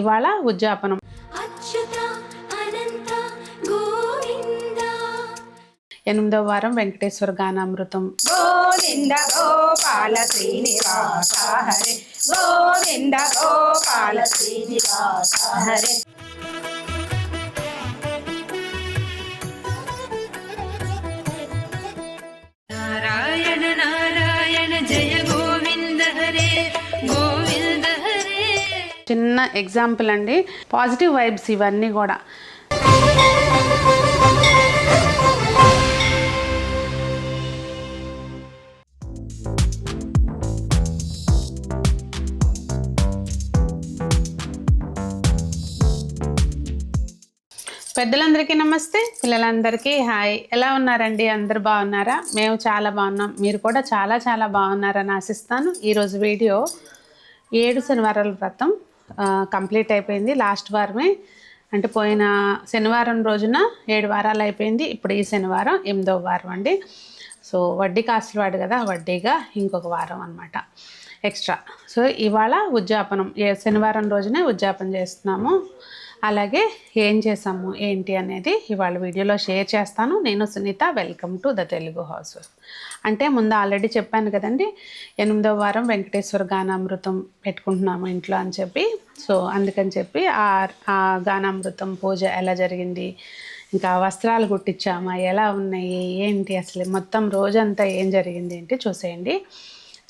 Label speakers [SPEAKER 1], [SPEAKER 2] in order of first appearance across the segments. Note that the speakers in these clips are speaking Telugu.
[SPEAKER 1] ఇవాళ ఉద్యాపనం ఎనిమిదో వారం వెంకటేశ్వర గానామృతం గోవింద గోపాల శ్రీనివాస హరే గోవింద గోపాల శ్రీనివాస హరే చిన్న ఎగ్జాంపుల్ అండి పాజిటివ్ వైబ్స్ ఇవన్నీ కూడా పెద్దలందరికీ నమస్తే పిల్లలందరికీ హాయ్ ఎలా ఉన్నారండి అందరు బాగున్నారా మేము చాలా బాగున్నాం మీరు కూడా చాలా చాలా బాగున్నారని ఆశిస్తాను ఈరోజు వీడియో ఏడు శనివారాల వ్రతం కంప్లీట్ అయిపోయింది లాస్ట్ వారమే అంటే పోయిన శనివారం రోజున ఏడు వారాలు అయిపోయింది ఇప్పుడు ఈ శనివారం ఎనిమిదవ వారం అండి సో వడ్డీ కాసులు కదా వడ్డీగా ఇంకొక వారం అనమాట ఎక్స్ట్రా సో ఇవాళ ఉద్యాపనం ఏ శనివారం రోజునే ఉద్యాపన చేస్తున్నాము అలాగే ఏం చేసాము ఏంటి అనేది ఇవాళ వీడియోలో షేర్ చేస్తాను నేను Sunitha welcome to the Telugu house అంటే ముందు ఆల్రెడీ చెప్పాను కదండి ఎనిమిదో వారం వెంకటేశ్వర గానామృతం పెట్టుకుంటున్నాము ఇంట్లో అని చెప్పి సో అందుకని చెప్పి ఆ గానామృతం పూజ ఎలా జరిగింది ఇంకా వస్త్రాలు కుట్టించామా ఎలా ఉన్నాయి ఏంటి అసలు మొత్తం రోజంతా ఏం జరిగింది ఏంటి చూసేయండి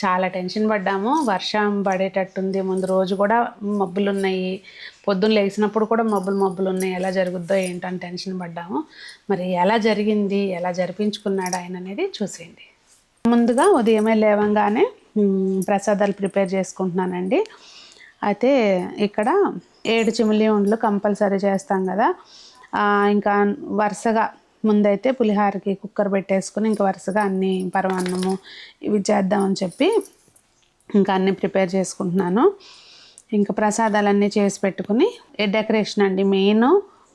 [SPEAKER 1] చాలా టెన్షన్ పడ్డాము వర్షం పడేటట్టుంది ముందు రోజు కూడా మబ్బులు ఉన్నాయి పొద్దున్న లేచినప్పుడు కూడా మబ్బులు మబ్బులు ఉన్నాయి ఎలా జరుగుద్దో ఏంటని టెన్షన్ పడ్డాము మరి ఎలా జరిగింది ఎలా జరిపించుకున్నాడు ఆయన అనేది చూసేయండి ముందుగా ఉదయమే లేవంగానే ప్రసాదాలు ప్రిపేర్ చేసుకుంటున్నానండి అయితే ఇక్కడ ఏడు చిమిలి ఉండ్లు కంపల్సరీ చేస్తాం కదా ఇంకా వరుసగా ముందైతే పులిహారకి కుక్కర్ పెట్టేసుకుని ఇంకా వరుసగా అన్ని పరమాన్నము ఇవి చేద్దామని చెప్పి ఇంకా అన్నీ ప్రిపేర్ చేసుకుంటున్నాను ఇంకా ప్రసాదాలన్నీ చేసి పెట్టుకుని డెకరేషన్ అండి మెయిన్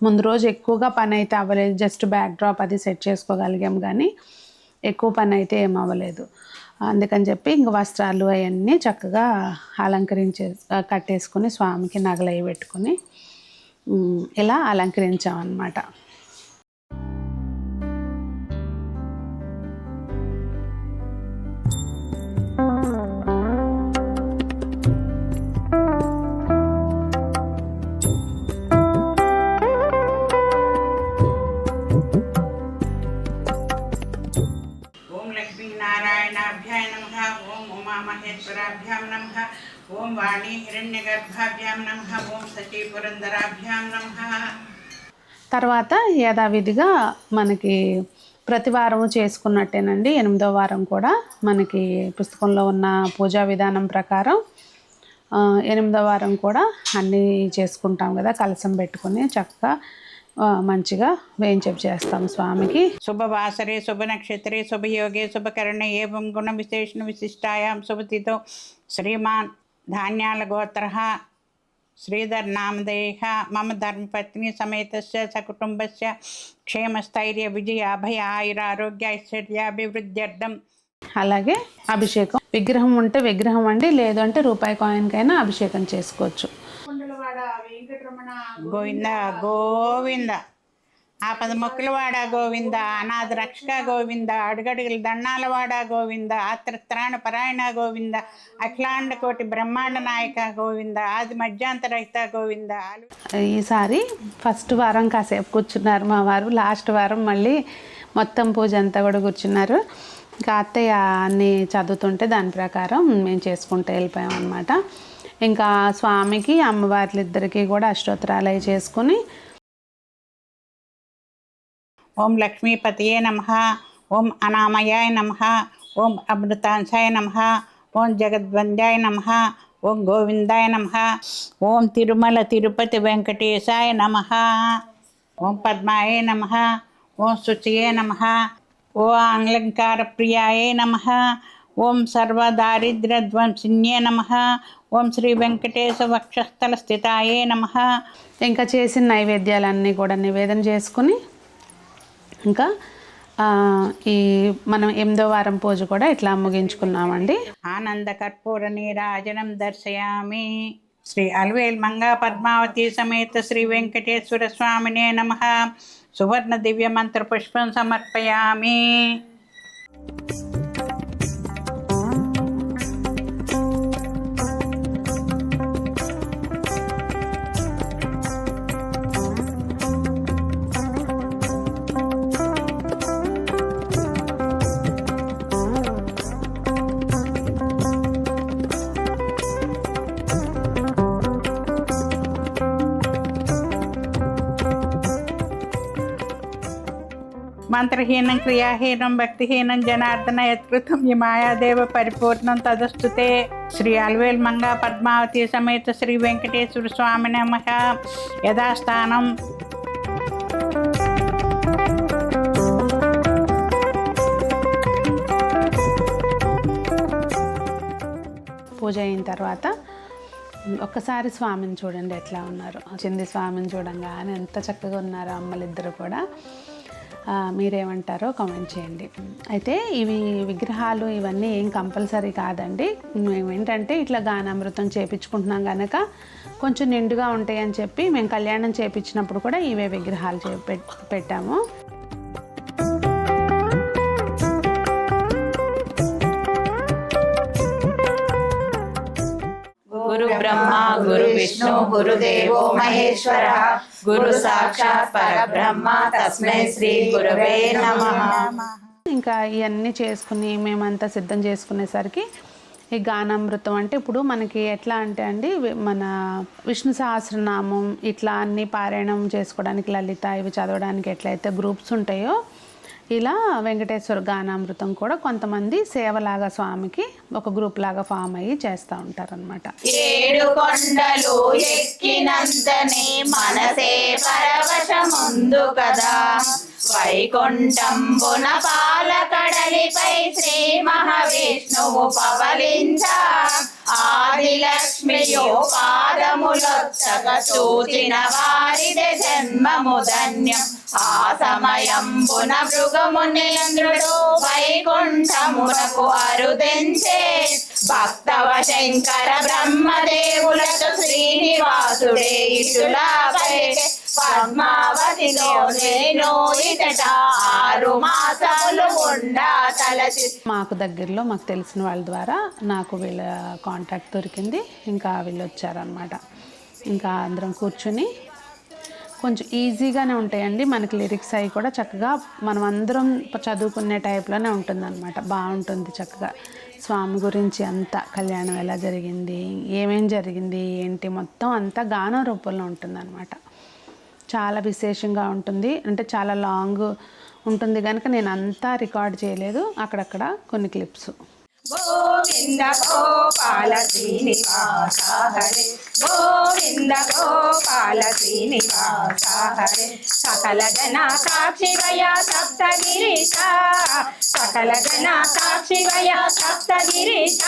[SPEAKER 1] ముందు రోజు ఎక్కువగా పని అయితే అవ్వలేదు జస్ట్ బ్యాక్ డ్రాప్ అది సెట్ చేసుకోగలిగాం కానీ ఎక్కువ పని అయితే ఏం అవ్వలేదు అందుకని చెప్పి ఇంక వస్త్రాలు అవన్నీ చక్కగా అలంకరించే కట్టేసుకుని స్వామికి నగలవి పెట్టుకుని ఇలా అలంకరించామన్నమాట తర్వాత యథావిధిగా మనకి ప్రతి వారం చేసుకున్నట్టేనండి ఎనిమిదో వారం కూడా మనకి పుస్తకంలో ఉన్న పూజా విధానం ప్రకారం ఎనిమిదో వారం కూడా అన్నీ చేసుకుంటాం కదా కలసం పెట్టుకుని చక్కగా మంచిగా వేయించప్ చేస్తాం స్వామికి శుభవాసరే నక్షత్రే శుభయోగే శుభకరణ ఏం గుణ విశేషణ విశిష్టాయాం శుభతితో శ్రీమాన్ ధాన్యాల గోత్ర శ్రీధర్ నామదేహ మమ ధర్మపత్ని సమేత సకుటుంబస్య క్షేమస్థైర్య విజయ అభయ ఆయుర ఆరోగ్య అర్థం అలాగే అభిషేకం విగ్రహం ఉంటే విగ్రహం అండి లేదంటే రూపాయి కాయిన్కైనా అభిషేకం చేసుకోవచ్చు గోవింద గోవింద ఆపద వాడా గోవింద అనాథ రక్షక గోవింద అడుగడుగుల దండాలవాడ గోవింద ఆత్రత్రాణ పరాయణ గోవింద అఖిలాండ కోటి బ్రహ్మాండ నాయక గోవింద ఆది మధ్యాంతరహిత గోవింద ఈసారి ఫస్ట్ వారం కాసేపు కూర్చున్నారు మా వారు లాస్ట్ వారం మళ్ళీ మొత్తం పూజ అంతా కూడా కూర్చున్నారు ఇంకా అత్తయ్య అన్ని చదువుతుంటే దాని ప్రకారం మేము చేసుకుంటూ వెళ్ళిపోయాం అనమాట ఇంకా స్వామికి అమ్మవార్లిద్దరికీ కూడా అష్టోత్తరాలు అవి చేసుకుని ఓం లక్ష్మీపతియే నమ ఓం అనామయాయ నమ ఓం అమృతాంశాయ నమ ఓం జగద్వంద్యాయ నమ ఓం గోవిందాయ నమ ఓం తిరుమల తిరుపతి వెంకటేశాయ నమ ఓం పద్మాయే నమ ఓం శుచియే నమ ఓ అలంకార ప్రియాయే నమ ఓం సర్వదారిద్రధ్వంసిన్యే నమ ఓం శ్రీ వెంకటేశ వక్షస్థల స్థితాయే నమ ఇంకా చేసిన నైవేద్యాలన్నీ కూడా నివేదన చేసుకుని ఇంకా ఈ మనం ఎనిమిదో వారం పూజ కూడా ఇట్లా ముగించుకున్నామండి ఆనంద కర్పూరని రాజనం దర్శయామి శ్రీ అల్వేల్ మంగా పద్మావతి సమేత శ్రీ వెంకటేశ్వర స్వామినే నమ సువర్ణ దివ్య మంత్ర పుష్పం సమర్పయామి మంత్రహీనం క్రియాహీనం భక్తిహీనం జనార్దన యత్కృతం ఈ మాయాదేవ పరిపూర్ణం తదస్తుతే శ్రీ అల్వేల్ మంగ పద్మావతి సమేత శ్రీ వెంకటేశ్వర స్వామి నమ యథాస్థానం పూజ అయిన తర్వాత ఒక్కసారి స్వామిని చూడండి ఎట్లా ఉన్నారు చింది స్వామిని చూడంగానే ఎంత చక్కగా ఉన్నారు అమ్మలిద్దరు కూడా మీరేమంటారో కామెంట్ చేయండి అయితే ఇవి విగ్రహాలు ఇవన్నీ ఏం కంపల్సరీ కాదండి మేము ఏంటంటే ఇట్లా గానామృతం చేపించుకుంటున్నాం కనుక కొంచెం నిండుగా ఉంటాయని చెప్పి మేము కళ్యాణం చేపించినప్పుడు కూడా ఇవే విగ్రహాలు పెట్టాము విష్ణు గురుదేవో మహేశ్వర గురు సాక్షాత్ పరబ్రహ్మ తస్మై శ్రీ గురవే నమ ఇంకా ఇవన్నీ చేసుకుని మేమంతా సిద్ధం చేసుకునేసరికి ఈ గానామృతం అంటే ఇప్పుడు మనకి ఎట్లా అంటే అండి మన విష్ణు సహస్రనామం ఇట్లా అన్ని పారాయణం చేసుకోవడానికి లలిత ఇవి చదవడానికి ఎట్లయితే గ్రూప్స్ ఉంటాయో ఇలా వెంకటేశ్వర గానామృతం కూడా కొంతమంది సేవలాగా స్వామికి ఒక గ్రూప్ లాగా ఫామ్ అయ్యి చేస్తూ ఉంటారనమాట ఏడు కొండలు ఎక్కినంతనే మనసే పరవశముందు కదా వైకుంఠంబున పాలకడలిపై శ్రీ మహావిష్ణువు పవలించ ఆదిలక్ష్మియో పాదములొచ్చగ చూచిన వారిదే జన్మము ధన్యం ఆ సమయంబున మృగమునింద్రుడు వైకుంఠమునకు అరుదించే భక్తవ శంకర బ్రహ్మదేవులతో శ్రీనివాసుడే ఇటులాపై మాకు దగ్గరలో మాకు తెలిసిన వాళ్ళ ద్వారా నాకు వీళ్ళ కాంటాక్ట్ దొరికింది ఇంకా వీళ్ళు వచ్చారనమాట ఇంకా అందరం కూర్చుని కొంచెం ఈజీగానే ఉంటాయండి మనకి లిరిక్స్ అవి కూడా చక్కగా మనం అందరం చదువుకునే టైప్లోనే అనమాట బాగుంటుంది చక్కగా స్వామి గురించి అంతా కళ్యాణం ఎలా జరిగింది ఏమేం జరిగింది ఏంటి మొత్తం అంతా గానం రూపంలో ఉంటుందన్నమాట చాలా విశేషంగా ఉంటుంది అంటే చాలా లాంగ్ ఉంటుంది కనుక నేను అంతా రికార్డ్ చేయలేదు అక్కడక్కడ కొన్ని క్లిప్స్ గోవింద గోపాల శ్రీనివాస హరే గోవింద గోపాల శ్రీనివాస హరే సకల జన సాక్షి సాక్షివయ సప్తగిరిశ సకల జన సాక్షి సాక్షివయ సప్తగిరిశ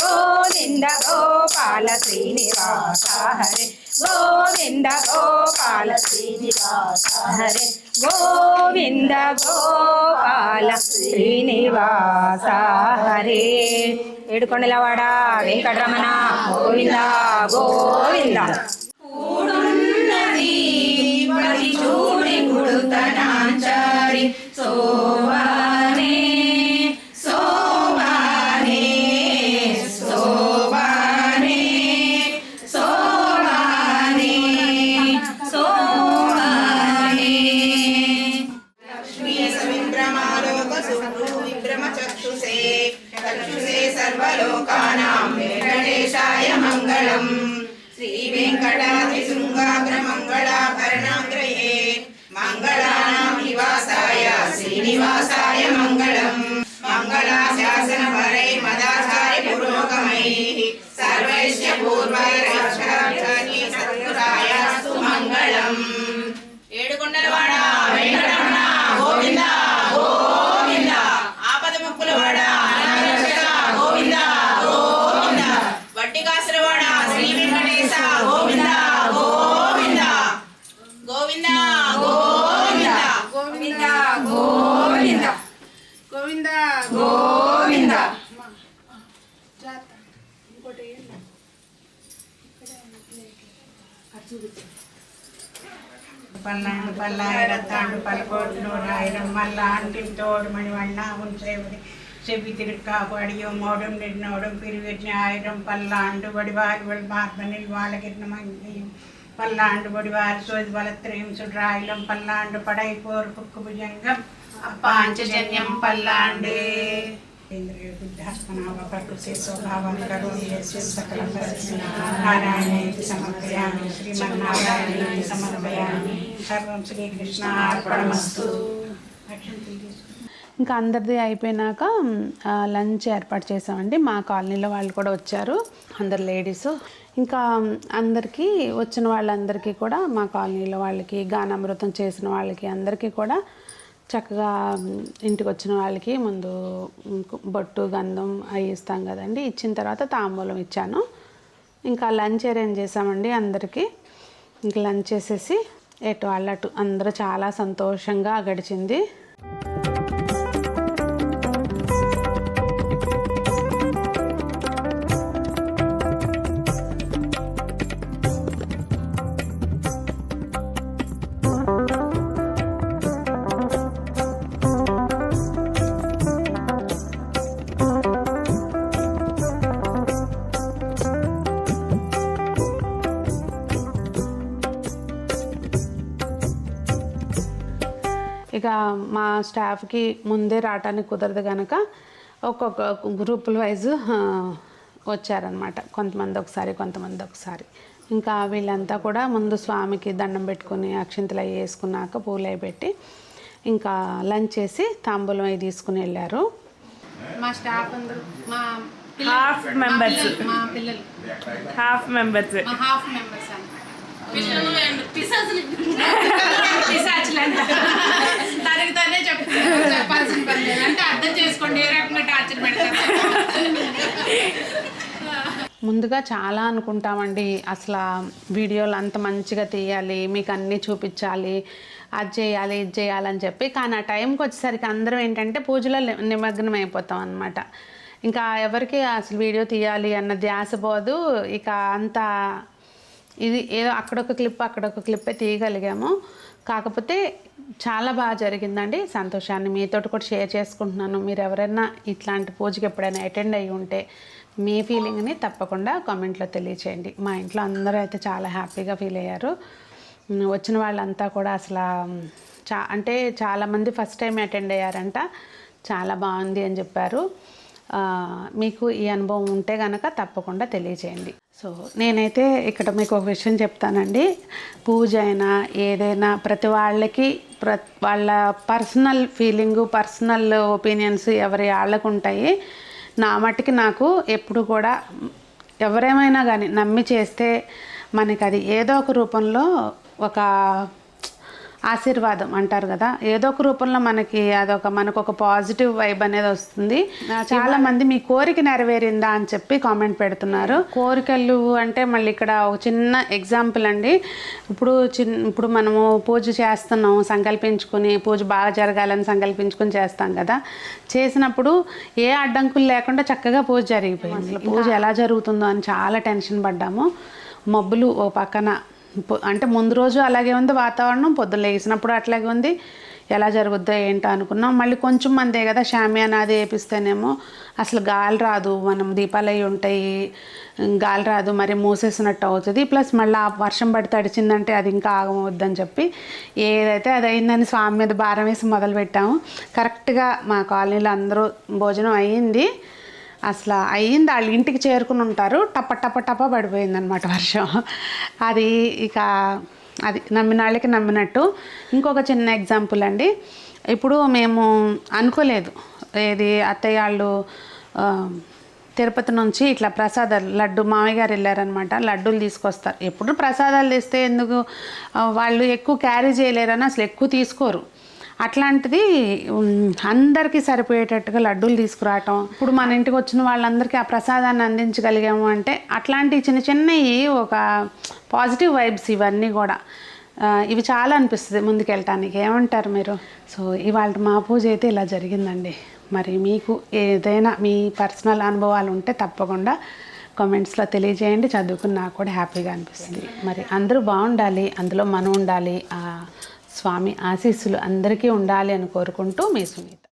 [SPEAKER 1] గోవింద గోపాల శ్రీనివాస హరే గోవింద గోపాల శ్రీనివాస హరే గోవింద గోపాల శ్రీనివాస హరే ఏడుకొండలవాడ వెంకటరమణ గోవింద గోవింద ఏడుకొండలవాడ వెంకటరమణ గోవింద గోవింద ఆపద ముక్కులవాడ గోవింద గోవింద వడ్డీ కాసులవాడ శ్రీ వెంకటేశ గోవింద గోవింద గోవింద గోవింద గోవింద గోవింద గోవింద గోవింద జాత ఇంకోటి పల్నాడు పల్లాయి రత్తాడు పలకోట్లు రాయడం మళ్ళ ఆంటిన్ తోడుమణి వన్నా ఉంచేవుడి செவி திருக்காப்பு அடியும் மோடும் நின்னோடும் பிரிவிற்று ஆயிரம் பல்லாண்டு வடிவார் மார்பனில் வாழகிருந்தமையும் பல்லாண்டு வடிவார் சோதி வளத்திரையும் சுற்றாயிலும் பல்லாண்டு படை போர் புக்கு புஜங்கம் அப்பாஞ்சஜன்யம் பல்லாண்டு ఇంకా అందరిది అయిపోయినాక లంచ్ ఏర్పాటు చేసామండి మా కాలనీలో వాళ్ళు కూడా వచ్చారు అందరు లేడీస్ ఇంకా అందరికీ వచ్చిన వాళ్ళందరికీ కూడా మా కాలనీలో వాళ్ళకి గానామృతం చేసిన వాళ్ళకి అందరికీ కూడా చక్కగా ఇంటికి వచ్చిన వాళ్ళకి ముందు బొట్టు గంధం అవి ఇస్తాం కదండి ఇచ్చిన తర్వాత తాంబూలం ఇచ్చాను ఇంకా లంచ్ అరేంజ్ చేసామండి అందరికీ ఇంక లంచ్ చేసేసి ఎటు వాళ్ళటు అందరూ చాలా సంతోషంగా గడిచింది ఇక మా స్టాఫ్కి ముందే రావటానికి కుదరదు కనుక ఒక్కొక్క గ్రూపుల వైజ్ వచ్చారనమాట కొంతమంది ఒకసారి కొంతమంది ఒకసారి ఇంకా వీళ్ళంతా కూడా ముందు స్వామికి దండం పెట్టుకుని అక్షింతలు అవి వేసుకున్నాక పూలు అవి పెట్టి ఇంకా లంచ్ చేసి తాంబూలం అవి తీసుకుని వెళ్ళారు మా స్టాఫ్ అందరూ మా
[SPEAKER 2] half members half members
[SPEAKER 1] half members అదే చెప్తాను చెప్పాల్సిన పని అంటే అర్థం చేసుకోండి ఏ రకంగా టార్చర్ పెడతారు ముందుగా చాలా అనుకుంటామండి అసలు వీడియోలు అంత మంచిగా తీయాలి మీకు అన్నీ చూపించాలి అది చేయాలి ఇది చేయాలని చెప్పి కానీ ఆ టైంకి వచ్చేసరికి అందరం ఏంటంటే పూజలో నిమగ్నం అయిపోతాం అనమాట ఇంకా ఎవరికి అసలు వీడియో తీయాలి అన్న ధ్యాస పోదు ఇక అంత ఇది ఏదో అక్కడొక క్లిప్ అక్కడొక క్లిప్పే తీయగలిగాము కాకపోతే చాలా బాగా జరిగిందండి సంతోషాన్ని మీతోటి కూడా షేర్ చేసుకుంటున్నాను మీరు ఎవరైనా ఇట్లాంటి పూజకి ఎప్పుడైనా అటెండ్ అయ్యి ఉంటే మీ ఫీలింగ్ని తప్పకుండా కామెంట్లో తెలియచేయండి మా ఇంట్లో అందరూ అయితే చాలా హ్యాపీగా ఫీల్ అయ్యారు వచ్చిన వాళ్ళంతా కూడా అసలు చా అంటే చాలామంది ఫస్ట్ టైం అటెండ్ అయ్యారంట చాలా బాగుంది అని చెప్పారు మీకు ఈ అనుభవం ఉంటే కనుక తప్పకుండా తెలియజేయండి సో నేనైతే ఇక్కడ మీకు ఒక విషయం చెప్తానండి పూజ అయినా ఏదైనా ప్రతి వాళ్ళకి ప్ర వాళ్ళ పర్సనల్ ఫీలింగు పర్సనల్ ఒపీనియన్స్ ఎవరి వాళ్ళకు ఉంటాయి నా మట్టుకి నాకు ఎప్పుడు కూడా ఎవరేమైనా కానీ నమ్మి చేస్తే మనకి అది ఏదో ఒక రూపంలో ఒక ఆశీర్వాదం అంటారు కదా ఏదో ఒక రూపంలో మనకి అదొక మనకు ఒక పాజిటివ్ వైబ్ అనేది వస్తుంది చాలా మంది మీ కోరిక నెరవేరిందా అని చెప్పి కామెంట్ పెడుతున్నారు కోరికలు అంటే మళ్ళీ ఇక్కడ ఒక చిన్న ఎగ్జాంపుల్ అండి ఇప్పుడు చిన్న ఇప్పుడు మనము పూజ చేస్తున్నాం సంకల్పించుకుని పూజ బాగా జరగాలని సంకల్పించుకుని చేస్తాం కదా చేసినప్పుడు ఏ అడ్డంకులు లేకుండా చక్కగా పూజ జరిగిపోయింది పూజ ఎలా జరుగుతుందో అని చాలా టెన్షన్ పడ్డాము మబ్బులు ఓ పక్కన అంటే ముందు రోజు అలాగే ఉంది వాతావరణం పొద్దున లేచినప్పుడు అట్లాగే ఉంది ఎలా జరుగుద్దో ఏంటో అనుకున్నాం మళ్ళీ కొంచెం మందే కదా షామియానా అది వేపిస్తేనేమో అసలు గాలి రాదు మనం దీపాలు అయ్యి ఉంటాయి గాలి రాదు మరి మూసేసినట్టు అవుతుంది ప్లస్ మళ్ళీ ఆ వర్షం పడి తడిచిందంటే అది ఇంకా ఆగమవుద్దని చెప్పి ఏదైతే అది అయిందని స్వామి మీద భారం వేసి మొదలు పెట్టాము కరెక్ట్గా మా కాలనీలో అందరూ భోజనం అయ్యింది అసలు అయింది వాళ్ళు ఇంటికి చేరుకుని ఉంటారు టప్ప టప్ప టప్ప పడిపోయిందనమాట వర్షం అది ఇక అది నమ్మిన వాళ్ళకి నమ్మినట్టు ఇంకొక చిన్న ఎగ్జాంపుల్ అండి ఇప్పుడు మేము అనుకోలేదు ఏది అత్తయ్య వాళ్ళు తిరుపతి నుంచి ఇట్లా ప్రసాదాలు లడ్డు మామయ్య గారు వెళ్ళారనమాట లడ్డూలు తీసుకొస్తారు ఎప్పుడు ప్రసాదాలు తెస్తే ఎందుకు వాళ్ళు ఎక్కువ క్యారీ చేయలేరని అసలు ఎక్కువ తీసుకోరు అట్లాంటిది అందరికీ సరిపోయేటట్టుగా లడ్డూలు తీసుకురావటం ఇప్పుడు మన ఇంటికి వచ్చిన వాళ్ళందరికీ ఆ ప్రసాదాన్ని అందించగలిగాము అంటే అట్లాంటి చిన్న చిన్నవి ఒక పాజిటివ్ వైబ్స్ ఇవన్నీ కూడా ఇవి చాలా అనిపిస్తుంది ముందుకెళ్ళటానికి ఏమంటారు మీరు సో ఇవాళ మా పూజ అయితే ఇలా జరిగిందండి మరి మీకు ఏదైనా మీ పర్సనల్ అనుభవాలు ఉంటే తప్పకుండా కామెంట్స్లో తెలియజేయండి నాకు కూడా హ్యాపీగా అనిపిస్తుంది మరి అందరూ బాగుండాలి అందులో మనం ఉండాలి స్వామి ఆశీస్సులు అందరికీ ఉండాలి అని కోరుకుంటూ మీ సునీత